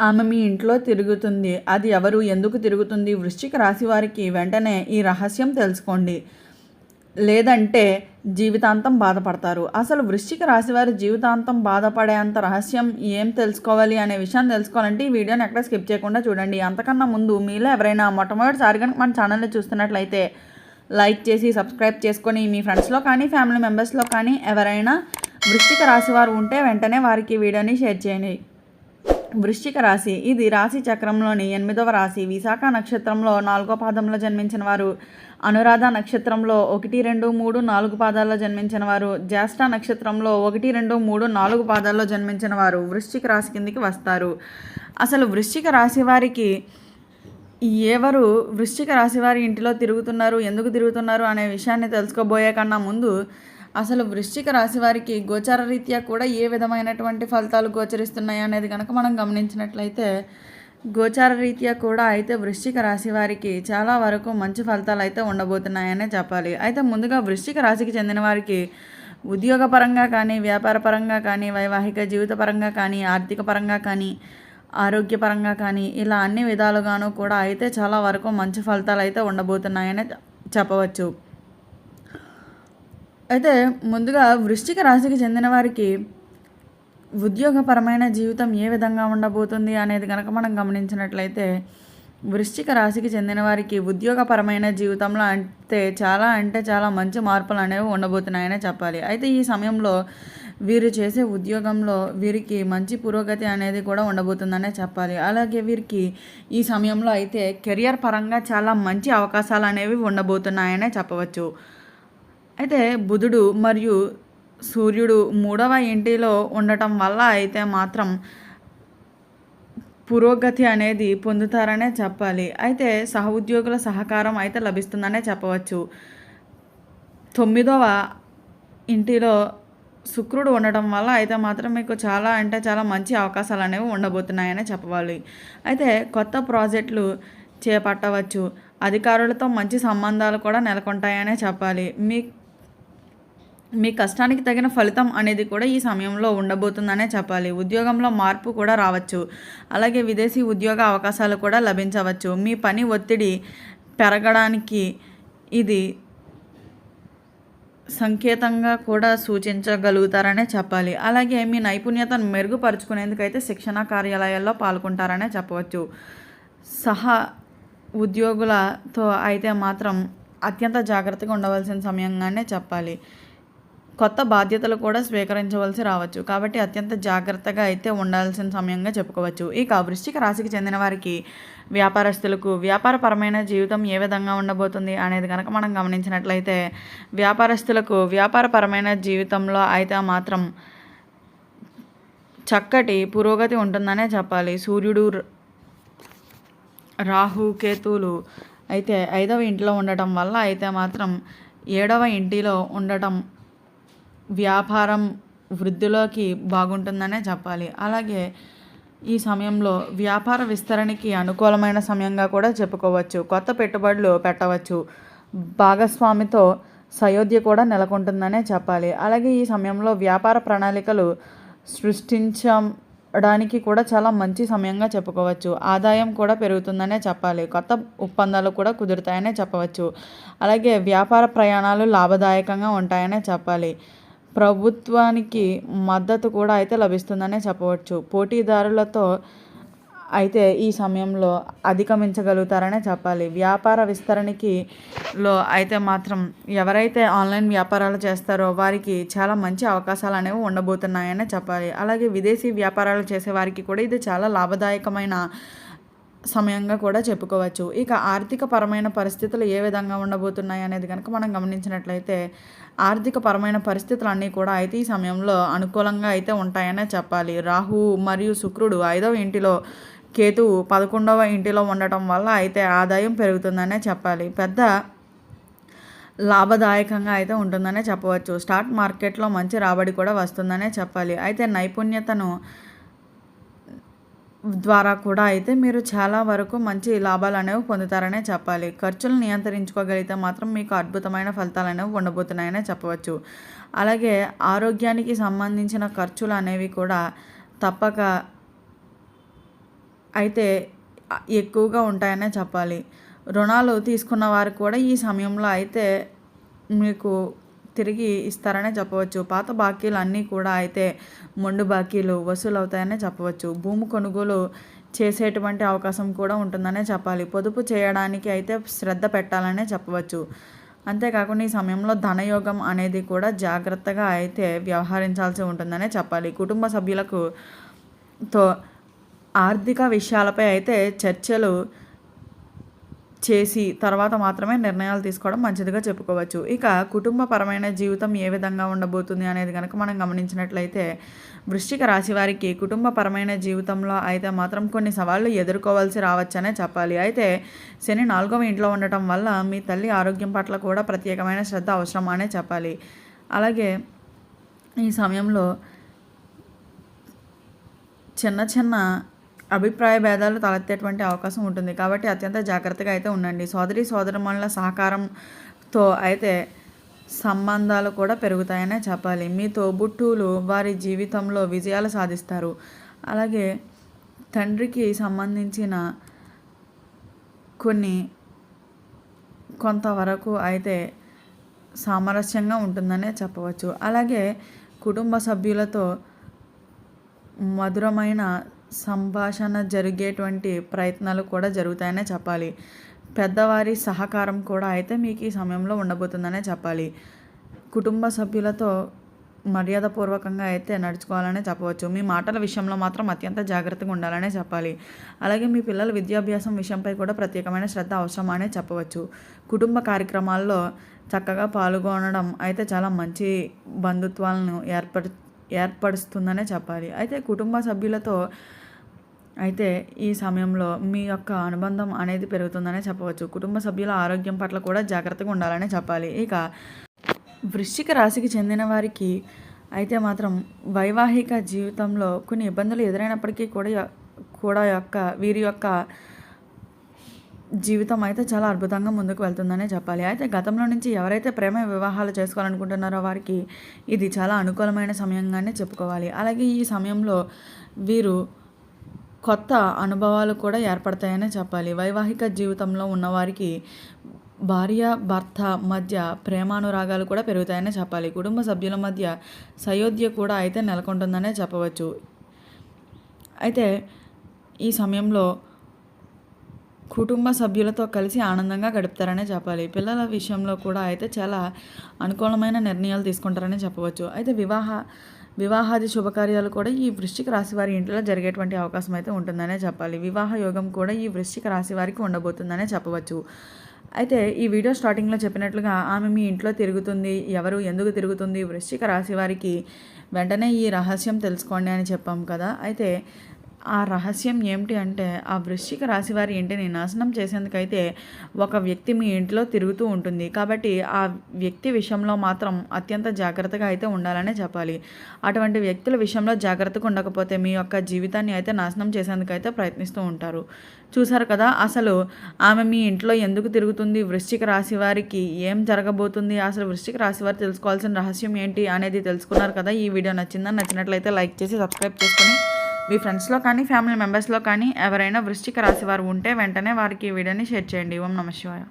ఆమె మీ ఇంట్లో తిరుగుతుంది. అది ఎవరు? ఎందుకు తిరుగుతుంది? వృశ్చిక రాశి వారికి వెంటనే ఈ రహస్యం తెలుసుకోండి. లేదంటే జీవితాంతం బాధపడతారు. అసలు వృశ్చిక రాశి వారి జీవితాంతం బాధపడేంత రహస్యం ఏం తెలుసుకోవాలి అనే విషయాన్ని తెలుసుకోవాలంటే ఈ వీడియోని ఎక్కడ స్కిప్ చేయకుండా చూడండి. అంతకన్నా ముందు మీలో ఎవరైనా మొట్టమొదటిసారి కనుక మన ఛానల్ని చూస్తున్నట్లయితే లైక్ చేసి సబ్స్క్రైబ్ చేసుకొని మీ ఫ్రెండ్స్లో కానీ ఫ్యామిలీ మెంబర్స్లో కానీ ఎవరైనా వృశ్చిక రాశి వారు ఉంటే వెంటనే వారికి వీడియోని షేర్ చేయండి. వృశ్చిక రాశి. ఇది రాశి చక్రంలోని ఎనిమిదవ రాశి. విశాఖ నక్షత్రంలో నాలుగో పాదంలో జన్మించిన వారు. అనురాధ నక్షత్రంలో ఒకటి రెండు మూడు నాలుగు పాదాల్లో జన్మించిన వారు. జ్యేష్ఠ నక్షత్రంలో ఒకటి రెండు మూడు నాలుగు పాదాల్లో జన్మించిన వారు వృశ్చిక రాశి కిందికి వస్తారు. అసలు వృశ్చిక రాశి వారికి ఎవరు వృశ్చిక రాశి వారి ఇంటిలో తిరుగుతున్నారు ఎందుకు తిరుగుతున్నారు అనే విషయాన్ని తెలుసుకోబోయే కన్నా ముందు అసలు వృశ్చిక రాశి వారికి గోచార రీత్యా కూడా ఏ విధమైనటువంటి ఫలితాలు గోచరిస్తున్నాయి అనేది కనుక మనం గమనించినట్లయితే గోచార రీత్యా కూడా అయితే వృశ్చిక రాశి వారికి చాలా వరకు మంచి ఫలితాలు అయితే ఉండబోతున్నాయనే చెప్పాలి. అయితే ముందుగా వృశ్చిక రాశికి చెందిన వారికి ఉద్యోగపరంగా కానీ వ్యాపార పరంగా కానీ వైవాహిక జీవిత పరంగా కానీ ఆర్థిక పరంగా కానీ ఆరోగ్యపరంగా కానీ ఇలా అన్ని విధాలుగాను కూడా అయితే చాలా వరకు మంచి ఫలితాలు అయితే ఉండబోతున్నాయని చెప్పవచ్చు. అయితే ముందుగా వృశ్చిక రాశికి చెందిన వారికి ఉద్యోగపరమైన జీవితం ఏ విధంగా ఉండబోతుంది అనేది కనుక మనం గమనించినట్లయితే వృశ్చిక రాశికి చెందిన వారికి ఉద్యోగపరమైన జీవితంలో అంటే చాలా అంటే చాలా మంచి మార్పులు అనేవి ఉండబోతున్నాయనే చెప్పాలి. అయితే ఈ సమయంలో వీరు చేసే ఉద్యోగంలో వీరికి మంచి పురోగతి అనేది కూడా ఉండబోతుందనే చెప్పాలి. అలాగే వీరికి ఈ సమయంలో అయితే కెరియర్ పరంగా చాలా మంచి అవకాశాలు అనేవి ఉండబోతున్నాయనే చెప్పవచ్చు. అయితే బుధుడు మరియు సూర్యుడు మూడవ ఇంటిలో ఉండటం వల్ల అయితే మాత్రం పురోగతి అనేది పొందుతారనే చెప్పాలి. అయితే సహ ఉద్యోగుల సహకారం అయితే లభిస్తుందనే చెప్పవచ్చు. తొమ్మిదవ ఇంటిలో శుక్రుడు ఉండటం వల్ల అయితే మాత్రం మీకు చాలా అంటే చాలా మంచి అవకాశాలు అనేవి ఉండబోతున్నాయని చెప్పవాలి. అయితే కొత్త ప్రాజెక్టులు చేపట్టవచ్చు. అధికారులతో మంచి సంబంధాలు కూడా నెలకొంటాయనే చెప్పాలి. మీ మీ కష్టానికి తగిన ఫలితం అనేది కూడా ఈ సమయంలో ఉండబోతుందనే చెప్పాలి. ఉద్యోగంలో మార్పు కూడా రావచ్చు. అలాగే విదేశీ ఉద్యోగ అవకాశాలు కూడా లభించవచ్చు. మీ పని ఒత్తిడి పెరగడానికి ఇది సంకేతంగా కూడా సూచించగలుగుతారనే చెప్పాలి. అలాగే మీ నైపుణ్యతను మెరుగుపరుచుకునేందుకైతే శిక్షణ కార్యాలయాల్లో పాల్గొంటారనే చెప్పవచ్చు. సహా ఉద్యోగులతో అయితే మాత్రం అత్యంత జాగ్రత్తగా ఉండవలసిన సమయంగానే చెప్పాలి. కొత్త బాధ్యతలు కూడా స్వీకరించవలసి రావచ్చు. కాబట్టి అత్యంత జాగ్రత్తగా అయితే ఉండాల్సిన సమయంగా చెప్పుకోవచ్చు. ఇక వృశ్చిక రాశికి చెందిన వారికి వ్యాపారస్తులకు వ్యాపారపరమైన జీవితం ఏ విధంగా ఉండబోతుంది అనేది కనుక మనం గమనించినట్లయితే వ్యాపారస్తులకు వ్యాపారపరమైన జీవితంలో అయితే మాత్రం చక్కటి పురోగతి ఉంటుందనే చెప్పాలి. సూర్యుడు రాహు కేతువులు అయితే ఐదవ ఇంటిలో ఉండటం వల్ల అయితే మాత్రం ఏడవ ఇంటిలో ఉండటం వ్యాపారం వృద్ధిలోకి బాగుంటుందనే చెప్పాలి. అలాగే ఈ సమయంలో వ్యాపార విస్తరణకి అనుకూలమైన సమయంగా కూడా చెప్పుకోవచ్చు. కొత్త పెట్టుబడులు పెట్టవచ్చు. భాగస్వామితో సయోధ్య కూడా నెలకొంటుందనే చెప్పాలి. అలాగే ఈ సమయంలో వ్యాపార ప్రణాళికలు సృష్టించడానికి కూడా చాలా మంచి సమయంగా చెప్పుకోవచ్చు. ఆదాయం కూడా పెరుగుతుందనే చెప్పాలి. కొత్త ఒప్పందాలు కూడా కుదురుతాయనే చెప్పవచ్చు. అలాగే వ్యాపార ప్రయాణాలు లాభదాయకంగా ఉంటాయనే చెప్పాలి. ప్రభుత్వానికి మద్దతు కూడా అయితే లభిస్తుందనే చెప్పవచ్చు. పోటీదారులతో అయితే ఈ సమయంలో అధిగమించగలుగుతారనే చెప్పాలి. వ్యాపార విస్తరణకి లో అయితే మాత్రం ఎవరైతే ఆన్లైన్ వ్యాపారాలు చేస్తారో వారికి చాలా మంచి అవకాశాలు అనేవి ఉండబోతున్నాయనే చెప్పాలి. అలాగే విదేశీ వ్యాపారాలు చేసే వారికి కూడా ఇది చాలా లాభదాయకమైన సమయంగా కూడా చెప్పుకోవచ్చు. ఇక ఆర్థిక పరమైన పరిస్థితులు ఏ విధంగా ఉండబోతున్నాయి అనేది కనుక మనం గమనించినట్లయితే ఆర్థిక పరమైన పరిస్థితులు అన్నీ కూడా అయితే ఈ సమయంలో అనుకూలంగా అయితే ఉంటాయనే చెప్పాలి. రాహు మరియు శుక్రుడు ఐదవ ఇంటిలో కేతు పదకొండవ ఇంటిలో ఉండటం వల్ల అయితే ఆదాయం పెరుగుతుందనే చెప్పాలి. పెద్ద లాభదాయకంగా అయితే ఉంటుందనే చెప్పవచ్చు. స్టాక్ మార్కెట్లో మంచి రాబడి కూడా వస్తుందనే చెప్పాలి. అయితే నైపుణ్యతను ద్వారా కూడా అయితే మీరు చాలా వరకు మంచి లాభాలు అనేవి పొందుతారనే చెప్పాలి. ఖర్చులు నియంత్రించుకోగలిగితే మాత్రం మీకు అద్భుతమైన ఫలితాలు అనేవి ఉండబోతున్నాయనే చెప్పవచ్చు. అలాగే ఆరోగ్యానికి సంబంధించిన ఖర్చులు అనేవి కూడా తప్పక అయితే ఎక్కువగా ఉంటాయనే చెప్పాలి. రుణాలు తీసుకున్న వారు కూడా ఈ సమయంలో అయితే మీకు తిరిగి ఇస్తారనే చెప్పవచ్చు. పాత బాకీలు అన్నీ కూడా అయితే మొండు బాకీలు వసూలు అవుతాయనే చెప్పవచ్చు. భూమి కొనుగోలు చేసేటువంటి అవకాశం కూడా ఉంటుందనే చెప్పాలి. పొదుపు చేయడానికి అయితే శ్రద్ధ పెట్టాలనే చెప్పవచ్చు. అంతేకాకుండా ఈ సమయంలో ధనయోగం అనేది కూడా జాగ్రత్తగా అయితే వ్యవహరించాల్సి ఉంటుందనే చెప్పాలి. కుటుంబ సభ్యులకు తో ఆర్థిక విషయాలపై అయితే చర్చలు చేసి తర్వాత మాత్రమే నిర్ణయాలు తీసుకోవడం మంచిదిగా చెప్పుకోవచ్చు. ఇక కుటుంబపరమైన జీవితం ఏ విధంగా ఉండబోతుంది అనేది కనుక మనం గమనించినట్లయితే వృశ్చిక రాశి వారికి కుటుంబపరమైన జీవితంలో అయితే మాత్రం కొన్ని సవాళ్ళు ఎదుర్కోవాల్సి రావచ్చనే చెప్పాలి. అయితే శని నాలుగవ ఇంట్లో ఉండటం వల్ల మీ తల్లి ఆరోగ్యం పట్ల కూడా ప్రత్యేకమైన శ్రద్ధ అవసరం అనే చెప్పాలి. అలాగే ఈ సమయంలో చిన్న చిన్న అభిప్రాయ భేదాలు తలెత్తేటువంటి అవకాశం ఉంటుంది. కాబట్టి అత్యంత జాగ్రత్తగా అయితే ఉండండి. సోదరి సోదరుమణుల సహకారంతో అయితే సంబంధాలు కూడా పెరుగుతాయనే చెప్పాలి. మీ తోబుట్టువులు వారి జీవితంలో విజయాలు సాధిస్తారు. అలాగే తండ్రికి సంబంధించిన కొన్ని కొంతవరకు అయితే సామరస్యంగా ఉంటుందనే చెప్పవచ్చు. అలాగే కుటుంబ సభ్యులతో మధురమైన సంభాషణ జరిగేటువంటి ప్రయత్నాలు కూడా జరుగుతాయనే చెప్పాలి. పెద్దవారి సహకారం కూడా అయితే మీకు ఈ సమయంలో ఉండబోతుందనే చెప్పాలి. కుటుంబ సభ్యులతో మర్యాదపూర్వకంగా అయితే నడుచుకోవాలనే చెప్పవచ్చు. మీ మాటల విషయంలో మాత్రం అత్యంత జాగ్రత్తగా ఉండాలనే చెప్పాలి. అలాగే మీ పిల్లల విద్యాభ్యాసం విషయంపై కూడా ప్రత్యేకమైన శ్రద్ధ అవసరమనే చెప్పవచ్చు. కుటుంబ కార్యక్రమాల్లో చక్కగా పాల్గొనడం అయితే చాలా మంచి బంధుత్వాలను ఏర్పడు ఏర్పరుస్తుందనే చెప్పాలి. అయితే కుటుంబ సభ్యులతో అయితే ఈ సమయంలో మీ యొక్క అనుబంధం అనేది పెరుగుతుందనే చెప్పవచ్చు. కుటుంబ సభ్యుల ఆరోగ్యం పట్ల కూడా జాగ్రత్తగా ఉండాలనే చెప్పాలి. ఇక వృశ్చిక రాశికి చెందిన వారికి అయితే మాత్రం వైవాహిక జీవితంలో కొన్ని ఇబ్బందులు ఎదురైనప్పటికీ కూడా కూడా యొక్క వీరి యొక్క జీవితం అయితే చాలా అద్భుతంగా ముందుకు వెళ్తుందనే చెప్పాలి. అయితే గతంలో నుంచి ఎవరైతే ప్రేమ వివాహాలు చేసుకోవాలనుకుంటున్నారో వారికి ఇది చాలా అనుకూలమైన సమయంగానే చెప్పుకోవాలి. అలాగే ఈ సమయంలో వీరు కొత్త అనుభవాలు కూడా ఏర్పడతాయనే చెప్పాలి. వైవాహిక జీవితంలో ఉన్నవారికి భార్య భర్త మధ్య ప్రేమానురాగాలు కూడా పెరుగుతాయనే చెప్పాలి. కుటుంబ సభ్యుల మధ్య సయోధ్య కూడా అయితే నెలకొంటుందనే చెప్పవచ్చు. అయితే ఈ సమయంలో కుటుంబ సభ్యులతో కలిసి ఆనందంగా గడుపుతారనే చెప్పాలి. పిల్లల విషయంలో కూడా అయితే చాలా అనుకూలమైన నిర్ణయాలు తీసుకుంటారని చెప్పవచ్చు. అయితే వివాహ వివాహాది శుభకార్యాలు కూడా ఈ వృశ్చిక రాశి వారి ఇంట్లో జరిగేటువంటి అవకాశం అయితే ఉంటుందనే చెప్పాలి. వివాహ యోగం కూడా ఈ వృశ్చిక రాశి వారికి ఉండబోతుందనే చెప్పవచ్చు. అయితే ఈ వీడియో స్టార్టింగ్లో చెప్పినట్లుగా ఆమె మీ ఇంట్లో తిరుగుతుంది ఎవరు ఎందుకు తిరుగుతుంది వృశ్చిక రాశి వారికి వెంటనే ఈ రహస్యం తెలుసుకోండి అని చెప్పాం కదా. అయితే ఆ రహస్యం ఏమిటి అంటే ఆ వృశ్చిక రాశి వారి ఇంటిని నాశనం చేసేందుకైతే ఒక వ్యక్తి మీ ఇంట్లో తిరుగుతూ ఉంటుంది. కాబట్టి ఆ వ్యక్తి విషయంలో మాత్రం అత్యంత జాగ్రత్తగా అయితే ఉండాలనే చెప్పాలి. అటువంటి వ్యక్తుల విషయంలో జాగ్రత్తగా ఉండకపోతే మీ యొక్క జీవితాన్ని అయితే నాశనం చేసేందుకైతే ప్రయత్నిస్తూ ఉంటారు. చూసారు కదా అసలు ఆమె మీ ఇంట్లో ఎందుకు తిరుగుతుంది? వృశ్చిక రాశి వారికి ఏం జరగబోతుంది? అసలు వృశ్చిక రాశి వారు తెలుసుకోవాల్సిన రహస్యం ఏంటి అనేది తెలుసుకున్నారు కదా. ఈ వీడియో నచ్చిందని నచ్చినట్లయితే లైక్ చేసి సబ్స్క్రైబ్ చేసుకొని మీ ఫ్రెండ్స్లో కానీ ఫ్యామిలీ మెంబర్స్లో కానీ ఎవరైనా వృశ్చిక రాశి వారు ఉంటే వెంటనే వారికి ఈ వీడియోని షేర్ చేయండి. ఓం నమ శివాయ.